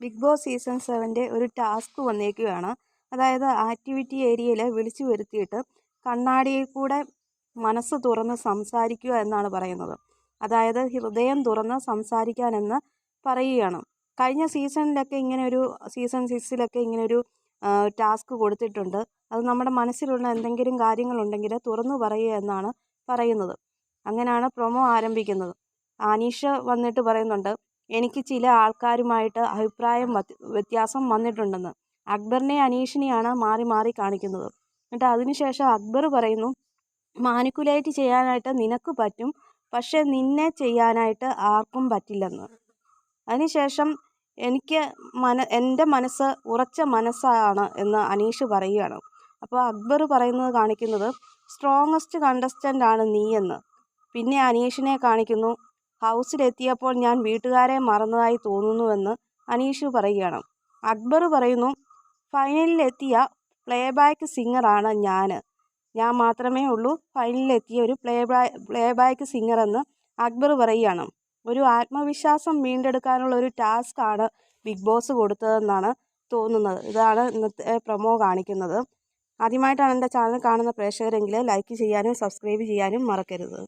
Big boss season സെവന്റെ ഒരു task വന്നേക്കുകയാണ്. അതായത് activity ഏരിയയിൽ വിളിച്ചു വരുത്തിയിട്ട് കണ്ണാടിയിൽ കൂടെ മനസ്സ് തുറന്ന് സംസാരിക്കുക എന്നാണ് പറയുന്നത്. അതായത് ഹൃദയം തുറന്ന് സംസാരിക്കാനെന്ന് പറയുകയാണ്. കഴിഞ്ഞ സീസണിലൊക്കെ ഇങ്ങനെ ഒരു സീസൺ സിക്സിലൊക്കെ ഇങ്ങനെ ഒരു ടാസ്ക് കൊടുത്തിട്ടുണ്ട്. അത് നമ്മുടെ മനസ്സിലുള്ള എന്തെങ്കിലും കാര്യങ്ങളുണ്ടെങ്കിൽ തുറന്നു പറയുക എന്നാണ് പറയുന്നത്. അങ്ങനെയാണ് പ്രൊമോ ആരംഭിക്കുന്നത്. ആനീഷ വന്നിട്ട് പറയുന്നുണ്ട് എനിക്ക് ചില ആൾക്കാരുമായിട്ട് അഭിപ്രായം വ്യത്യാസം വന്നിട്ടുണ്ടെന്ന്. അക്ബറിനെ അനീഷിനെയാണ് മാറി മാറി കാണിക്കുന്നത്. എന്നിട്ട് അതിനുശേഷം അക്ബർ പറയുന്നു മാനിക്കുലേറ്റ് ചെയ്യാനായിട്ട് നിനക്ക് പറ്റും പക്ഷെ നിന്നെ ചെയ്യാനായിട്ട് ആർക്കും പറ്റില്ലെന്ന്. അതിനുശേഷം എനിക്ക് മന എന്റെ മനസ്സ് ഉറച്ച മനസ്സാണ് എന്ന് അനീഷ് പറയുകയാണ്. അപ്പോൾ അക്ബർ പറയുന്നത് കാണിക്കുന്നത് സ്ട്രോങ്ങസ്റ്റ് കണ്ടസ്റ്റന്റ് ആണ് നീ എന്ന് പിന്നെ അനീഷിനെ കാണിക്കുന്നു ഹൗസിലെത്തിയപ്പോൾ ഞാൻ വീട്ടുകാരെ മറന്നതായി തോന്നുന്നുവെന്ന് അനീഷ് പറയുകയാണ്. അക്ബർ പറയുന്നു ഫൈനലിലെത്തിയ പ്ലേ ബാക്ക് സിംഗറാണ് ഞാൻ. ഞാൻ മാത്രമേ ഉള്ളൂ ഫൈനലിലെത്തിയ ഒരു പ്ലേ ബാ പ്ലേ ബാക്ക് സിംഗറെന്ന് അക്ബർ പറയുകയാണ്. ഒരു ആത്മവിശ്വാസം വീണ്ടെടുക്കാനുള്ള ഒരു ടാസ്ക് ആണ് ബിഗ് ബോസ് കൊടുത്തതെന്നാണ് തോന്നുന്നത്. ഇതാണ് ഇന്നത്തെ പ്രൊമോ കാണിക്കുന്നത്. ആദ്യമായിട്ടാണ് എന്റെ ചാനൽ കാണുന്ന പ്രേക്ഷകരെങ്കിൽ ലൈക്ക് ചെയ്യാനും സബ്സ്ക്രൈബ് ചെയ്യാനും മറക്കരുത്.